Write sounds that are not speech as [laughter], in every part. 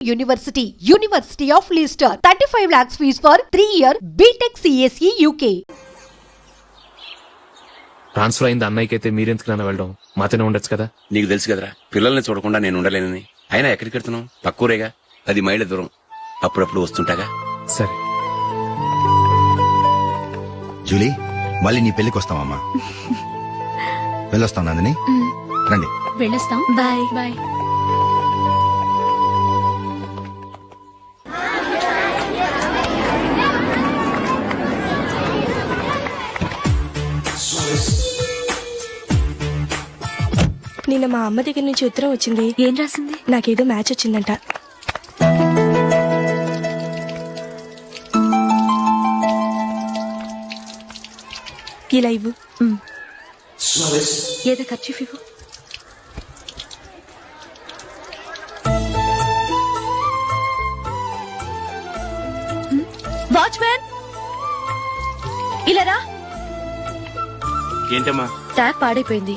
University, University of Leicester, 35 lakhs fees for 3 year BTech CSE UK. Transfer అయింది అన్నయ్యకి అయితే మీరెందుకు నన్ను వెళ్ళడం? మాతోనే ఉండొచ్చు కదా? నీకు తెలుసు కదరా పిల్లల్ని చూడకుండా నేను ఉండలేనని. అయినా ఎక్కడికి వెళ్తున్నావు? పక్కూరేగా పది మైళ్ళ దూరం. అప్పుడప్పుడు వస్తుంటాగా? సరే. జూలీ మళ్ళీ నీ పెళ్ళికి వస్తామమ్మా [laughs] వెళ్ళొస్తాం నందిని. రండి. వెళ్ళొస్తాం. బాయ్. బాయ్. నిన్న మా అమ్మ దగ్గర నుంచి ఉత్తరం వచ్చింది. ఏం రాసింది? నాకేదో మ్యాచ్ వచ్చిందంట. ఇలా ఇవ్వు ఏదో ఖర్చు ఇవ్వు. వాచ్మ్యాన్ ఇలా రా. ఏంటమ్మా? ట్యాప్ పాడైపోయింది.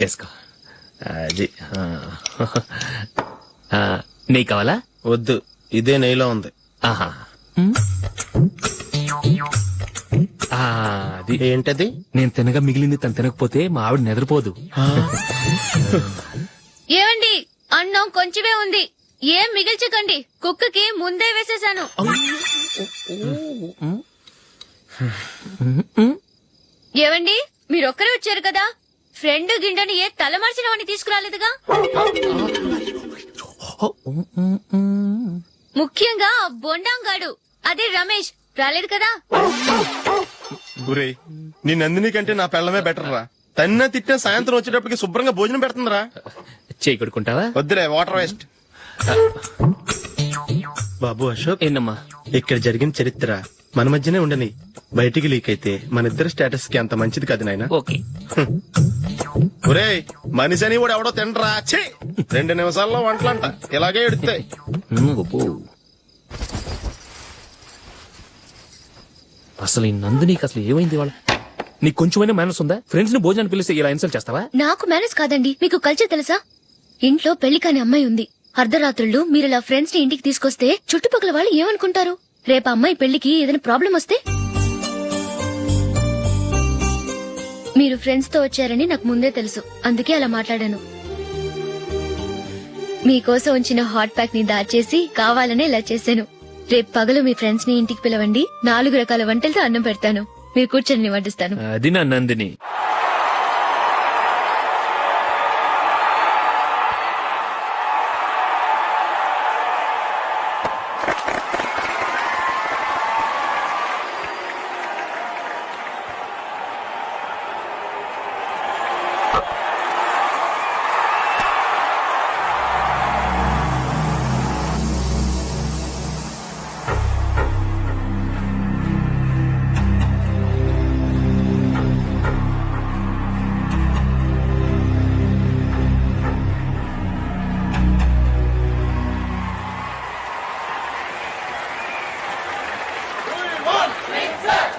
వేసుకో. అది ఆ. ఆ, నెయ్యి కావాలా? వద్దు ఇదే నెయ్యిలో ఉంది. ఆహా. ఆ, అది. ఏంటది? నేను తినగా మిగిలింది తను తినకపోతే మా ఆవిడ నిద్రపోదు. ఏమండి అన్నం కొంచెమే ఉంది. ఏం మిగిల్చకండి కుక్కకి ముందే వేసేశాను ఏవండి మీరొక్కరే వచ్చారు కదా? ఫ్రెండ్ గిండెని ఏ తలమార్చిన వాడిని తీసుకురాలేదుగా? ముఖ్యంగా ఆ బొండాంగాడు. అదే రమేష్. రాలేదు కదా? గురే నీ నందిని కంటే నా పెళ్ళమే బెటర్ రా. తన్న తిట్టిన సాయంత్రం వచ్చేటప్పటికి శుభ్రంగా భోజనం పెడుతుందిరా. చేయి కొడుకుంటావా? వద్దులే వాటర్ వేస్ట్ బాబు అశోక్ ఏంటమ్మా ఇక్కడ జరిగిన చరిత్ర మన మధ్యనే ఉండని. బయటికి లీక్ అయితే మన ఇద్దరు స్టేటస్కి అంత మంచిది కాదు నాయన. ఓకే. ఒరేయ్ మనిషి అని కూడా ఎవడో తినరా? ఛీ! రెండు నిమిషాల్లో వంటలంట. ఇలాగే ఎడుతాయి. అసలు ఈ నందినికి అసలు ఏమైంది వాళ్ళ నీకు కొంచెమైనా మేనస్ ఉందా? ఫ్రెండ్స్ని భోజనాన్ని పిలిస్తే ఇలా ఇన్సల్ట్ చేస్తావా? నాకు మేనేజ్ కాదండి. మీకు కల్చర్ తెలుసా? ఇంట్లో పెళ్ళి కాని అమ్మాయి ఉంది. అర్ధరాత్రుళ్ళు మీరు ఇలా ఫ్రెండ్స్ని ఇంటికి తీసుకొస్తే చుట్టుపక్కల వాళ్ళు ఏమనుకుంటారు? రేపు అమ్మాయి పెళ్ళికి ఏదైనా ప్రాబ్లం వస్తే? మీరు ఫ్రెండ్స్తో వచ్చారని నాకు ముందే తెలుసు. అందుకే అలా మాట్లాడాను. మీకోసం ఉంచిన హాట్ ప్యాక్ని దాచేసి కావాలనే ఇలా చేశాను. రేపు పగలు మీ ఫ్రెండ్స్ని ఇంటికి పిలవండి. నాలుగు రకాల వంటలతో అన్నం పెడతాను. మీరు కూర్చొని వడ్డిస్తాను అది నా Nandini. Texas!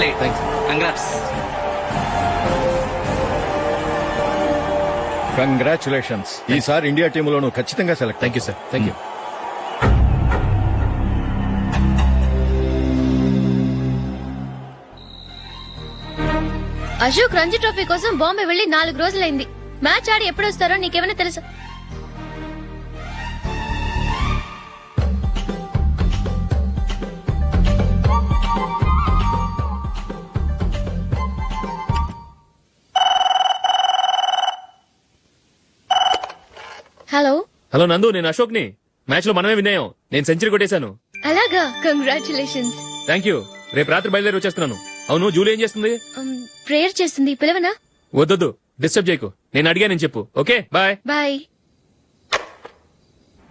Thanks congrats congratulations ఈసారి ఇండియా టీంలోను ఖచ్చితంగా select thank you sir thank you Ashok Ranji trophy కోసం బాంబే వెళ్ళి నాలుగు రోజులైంది. మ్యాచ్ ఆడి ఎప్పుడు వస్తారో నీకేమైనా తెలుసా? హలో నందు నేను అశోక్ని మ్యాచ్లో మనమే విన్నాయం. నేను సెంచరీ కొట్టేశాను. అలాగా కంగ్రాచులేషన్స్ థ్యాంక్ యూ రేపు రాత్రి బయలుదేరి వచ్చేస్తున్నాను. అవును జూలీ ఏం చేస్తుంది? ప్రేయర్ చేస్తుంది. పిలవనా? వద్దొద్దు. డిస్టర్బ్ చేయకు. నేను అడిగానని చెప్పు. Okay bye bye